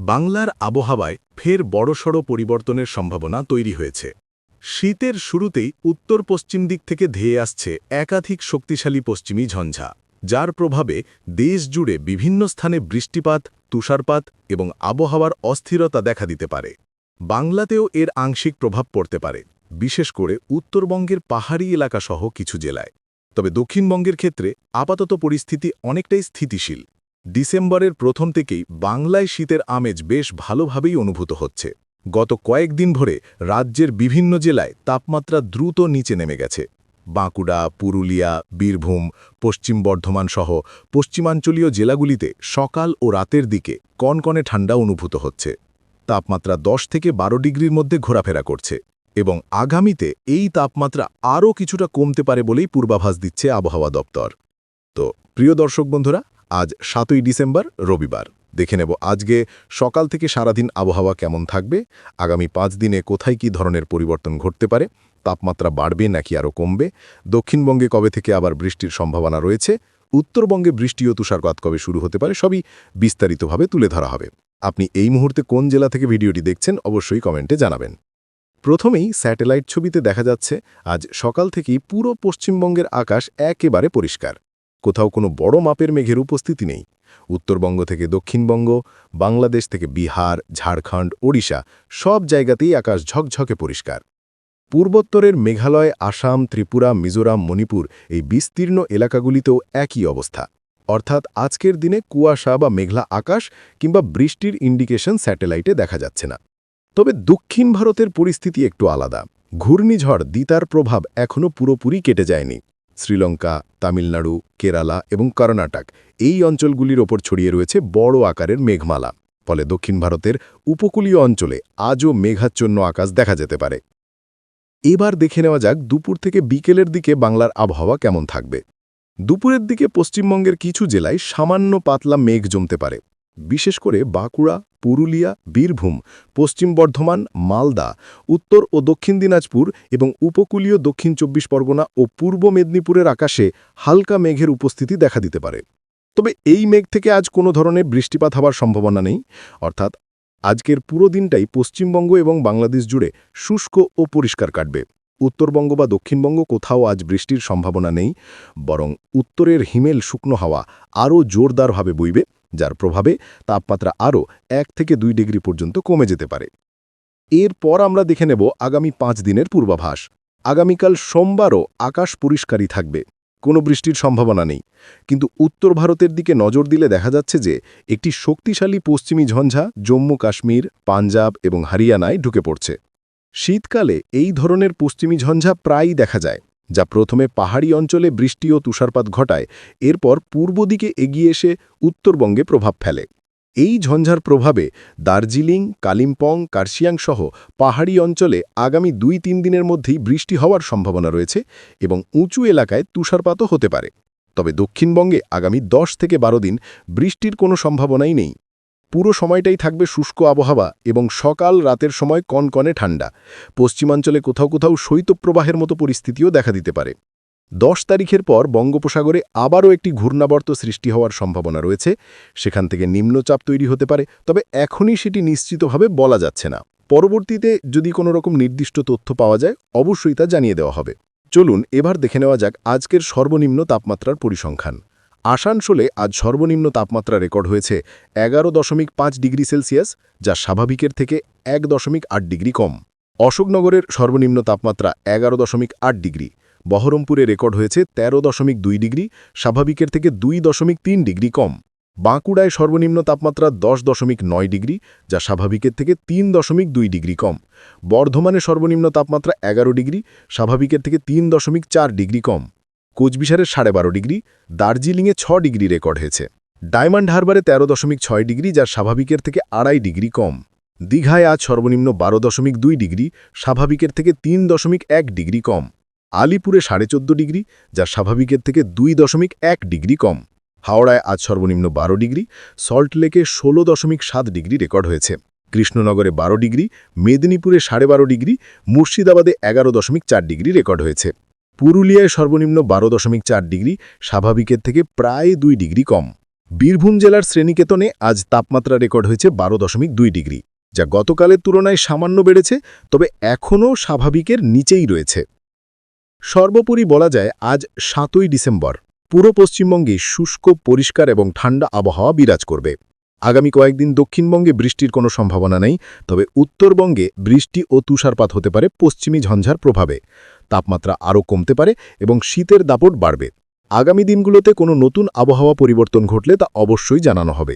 বাংলার আবহাওয়ায় ফের বড়সড় পরিবর্তনের সম্ভাবনা তৈরি হয়েছে। শীতের শুরুতেই উত্তর পশ্চিম দিক থেকে ধেয়ে আসছে একাধিক শক্তিশালী পশ্চিমী ঝঞ্ঝা, যার প্রভাবে দেশ জুড়ে বিভিন্ন স্থানে বৃষ্টিপাত, তুষারপাত এবং আবহাওয়ার অস্থিরতা দেখা দিতে পারে। বাংলাতেও এর আংশিক প্রভাব পড়তে পারে, বিশেষ করে উত্তরবঙ্গের পাহাড়ি এলাকাসহ কিছু জেলায়। তবে দক্ষিণবঙ্গের ক্ষেত্রে আপাতত পরিস্থিতি অনেকটাই স্থিতিশীল। ডিসেম্বরের প্রথম থেকেই বাংলায় শীতের আমেজ বেশ ভালোভাবেই অনুভূত হচ্ছে। গত কয়েকদিন ধরে রাজ্যের বিভিন্ন জেলায় তাপমাত্রা দ্রুত নিচে নেমে গেছে। বাঁকুড়া, পুরুলিয়া, বীরভূম, পশ্চিম বর্ধমান সহ পশ্চিমাঞ্চলীয় জেলাগুলিতে সকাল ও রাতের দিকে কনকনে ঠান্ডা অনুভূত হচ্ছে। তাপমাত্রা 10 থেকে বারো ডিগ্রির মধ্যে ঘোরাফেরা করছে এবং আগামীতে এই তাপমাত্রা আরও কিছুটা কমতে পারে বলেই পূর্বাভাস দিচ্ছে আবহাওয়া দপ্তর। তো প্রিয় দর্শক বন্ধুরা আজ সাতই ডিসেম্বর, রবিবার। দেখে নেব আজকে সকাল থেকে সারাদিন আবহাওয়া কেমন থাকবে, আগামী পাঁচ দিনে কোথায় কি ধরনের পরিবর্তন ঘটতে পারে, তাপমাত্রা বাড়বে নাকি আরও কমবে, দক্ষিণবঙ্গে কবে থেকে আবার বৃষ্টির সম্ভাবনা রয়েছে, উত্তরবঙ্গে বৃষ্টি ও তুষারপাত কবে শুরু হতে পারে, সবই বিস্তারিতভাবে তুলে ধরা হবে। আপনি এই মুহূর্তে কোন জেলা থেকে ভিডিওটি দেখছেন, অবশ্যই কমেন্টে জানাবেন। প্রথমেই স্যাটেলাইট ছবিতে দেখা যাচ্ছে, আজ সকাল থেকেই পুরো পশ্চিমবঙ্গের আকাশ একেবারে পরিষ্কার। কোথাও কোনো বড় মাপের মেঘের উপস্থিতি নেই। উত্তরবঙ্গ থেকে দক্ষিণবঙ্গ, বাংলাদেশ থেকে বিহার, ঝাড়খণ্ড, ওড়িশা সব জায়গাতেই আকাশ ঝকঝকে পরিষ্কার। পূর্বোত্তরের মেঘালয়, আসাম, ত্রিপুরা, মিজোরাম, মণিপুর এই বিস্তীর্ণ এলাকাগুলিতেও একই অবস্থা। অর্থাৎ আজকের দিনে কুয়াশা বা মেঘলা আকাশ কিংবা বৃষ্টির ইন্ডিকেশন স্যাটেলাইটে দেখা যাচ্ছে না। তবে দক্ষিণ ভারতের পরিস্থিতি একটু আলাদা। ঘূর্ণিঝড় দিতার প্রভাব এখনও পুরোপুরি কেটে যায়নি। শ্রীলঙ্কা, তামিলনাড়ু, কেরালা এবং কর্ণাটক। এই অঞ্চলগুলির ওপর ছড়িয়ে রয়েছে বড় আকারের মেঘমালা। ফলে দক্ষিণ ভারতের উপকূলীয় অঞ্চলে আজও মেঘাচ্ছন্ন আকাশ দেখা যেতে পারে। এবার দেখে নেওয়া যাক দুপুর থেকে বিকেলের দিকে বাংলার আবহাওয়া কেমন থাকবে। দুপুরের দিকে পশ্চিমবঙ্গের কিছু জেলায় সামান্য পাতলা মেঘ জমতে পারে। বিশেষ করে বাঁকুড়া পুরুলিয়া, বীরভূম, পশ্চিম বর্ধমান, মালদা, উত্তর ও দক্ষিণ দিনাজপুর এবং উপকূলীয় দক্ষিণ চব্বিশ পরগনা ও পূর্ব মেদিনীপুরের আকাশে হালকা মেঘের উপস্থিতি দেখা দিতে পারে। তবে এই মেঘ থেকে আজ কোনো ধরনের বৃষ্টিপাত হওয়ার সম্ভাবনা নেই। অর্থাৎ আজকের পুরো দিনটাই পশ্চিমবঙ্গ এবং বাংলাদেশ জুড়ে শুষ্ক ও পরিষ্কার কাটবে। উত্তরবঙ্গ বা দক্ষিণবঙ্গ কোথাও আজ বৃষ্টির সম্ভাবনা নেই, বরং উত্তরের হিমেল শুকনো হাওয়া আরও জোরদারভাবে বইবে। যার প্রভাবে তাপমাত্রা আরও এক থেকে দুই ডিগ্রি পর্যন্ত কমে যেতে পারে। এরপর আমরা দেখে নেব আগামী পাঁচ দিনের পূর্বাভাস। আগামীকাল সোমবারও আকাশ পরিষ্কারই থাকবে, কোনো বৃষ্টির সম্ভাবনা নেই। কিন্তু উত্তর ভারতের দিকে নজর দিলে দেখা যাচ্ছে যে একটি শক্তিশালী পশ্চিমী ঝঞ্ঝা জম্মু কাশ্মীর, পাঞ্জাব এবং হরিয়ানায় ঢুকে পড়ছে। শীতকালে এই ধরনের পশ্চিমী ঝঞ্ঝা প্রায়ই দেখা যায়। যা প্রথমে পাহাড়ি অঞ্চলে বৃষ্টি ও তুষারপাত ঘটায়, এরপর পূর্ব দিকে এগিয়ে এসে উত্তরবঙ্গে প্রভাব ফেলে। এই ঝঞ্ঝার প্রভাবে দার্জিলিং, কালিম্পং, কার্শিয়াং সহ পাহাড়ি অঞ্চলে আগামী দুই তিন দিনের মধ্যেই বৃষ্টি হওয়ার সম্ভাবনা রয়েছে এবং উঁচু এলাকায় তুষারপাতও হতে পারে। তবে দক্ষিণবঙ্গে আগামী দশ থেকে বারো দিন বৃষ্টির কোনো সম্ভাবনাই নেই। পুরো সময়টাই থাকবে শুষ্ক আবহাওয়া এবং সকাল রাতের সময় কনকনে ঠান্ডা। পশ্চিমাঞ্চলে কোথাও কোথাও শৈত্যপ্রবাহের মতো পরিস্থিতিও দেখা দিতে পারে। দশ তারিখের পর বঙ্গোপসাগরে আবারও একটি ঘূর্ণাবর্ত সৃষ্টি হওয়ার সম্ভাবনা রয়েছে। সেখান থেকে নিম্নচাপ তৈরি হতে পারে, তবে এখনই সেটি নিশ্চিতভাবে বলা যাচ্ছে না। পরবর্তীতে যদি কোনো রকম নির্দিষ্ট তথ্য পাওয়া যায়, অবশ্যই তা জানিয়ে দেওয়া হবে। চলুন, এবার দেখে নেওয়া যাক আজকের সর্বনিম্ন তাপমাত্রার পরিসংখ্যান। আসানসোলে আজ সর্বনিম্ন তাপমাত্রা রেকর্ড হয়েছে এগারো দশমিক পাঁচ ডিগ্রি সেলসিয়াস, যা স্বাভাবিকের থেকে এক দশমিক আট ডিগ্রি কম। অশোকনগরের সর্বনিম্ন তাপমাত্রা এগারো দশমিক আট ডিগ্রি, বহরমপুরে রেকর্ড হয়েছে ১৩ দশমিক দুই ডিগ্রি, স্বাভাবিকের থেকে দুই দশমিক তিন ডিগ্রি কম। বাঁকুড়ায় সর্বনিম্ন তাপমাত্রা দশ দশমিক নয় ডিগ্রি, যা স্বাভাবিকের থেকে তিন দশমিক দুই ডিগ্রি কম। বর্ধমানে সর্বনিম্ন তাপমাত্রা এগারো ডিগ্রি, স্বাভাবিকের থেকে তিন দশমিক চার ডিগ্রি কম। কোচবিহারের সাড়ে বারো ডিগ্রি, দার্জিলিংয়ে ছ ডিগ্রি রেকর্ড হয়েছে। ডায়মন্ড হারবারে তেরো দশমিক ছয় ডিগ্রি যা স্বাভাবিকের থেকে আড়াই ডিগ্রি কম। দীঘায় আজ সর্বনিম্ন বারো দশমিক দুই ডিগ্রি, স্বাভাবিকের থেকে তিন দশমিক এক ডিগ্রি কম। আলিপুরে সাড়ে চোদ্দ ডিগ্রি যা স্বাভাবিকের থেকে দুই দশমিক এক ডিগ্রি কম। হাওড়ায় আজ সর্বনিম্ন বারো ডিগ্রি সল্টলেকে ষোলো দশমিক সাত ডিগ্রি রেকর্ড হয়েছে। কৃষ্ণনগরে বারো ডিগ্রি, মেদিনীপুরে সাড়ে বারো ডিগ্রি, মুর্শিদাবাদে এগারো দশমিক চার ডিগ্রি রেকর্ড হয়েছে। পুরুলিয়ায় সর্বনিম্ন বারো দশমিক চার ডিগ্রি, স্বাভাবিকের থেকে প্রায় দুই ডিগ্রি কম। বীরভূম জেলার শ্রেণীকেতনে আজ তাপমাত্রা রেকর্ড হয়েছে বারো দশমিক দুই ডিগ্রি, যা গতকালের তুলনায় সামান্য বেড়েছে, তবে এখনও স্বাভাবিকের নিচেই রয়েছে। সর্বোপরি বলা যায় আজ সাতই ডিসেম্বর। পুরো পশ্চিমবঙ্গে শুষ্ক, পরিষ্কার এবং ঠান্ডা আবহাওয়া বিরাজ করবে। আগামী কয়েকদিন দক্ষিণবঙ্গে বৃষ্টির কোনো সম্ভাবনা নেই, তবে উত্তরবঙ্গে বৃষ্টি ও তুষারপাত হতে পারে পশ্চিমী ঝঞ্ঝার প্রভাবে। তাপমাত্রা আরও কমতে পারে এবং শীতের দাপট বাড়বে। আগামী দিনগুলোতে কোনো নতুন আবহাওয়া পরিবর্তন ঘটলে তা অবশ্যই জানানো হবে।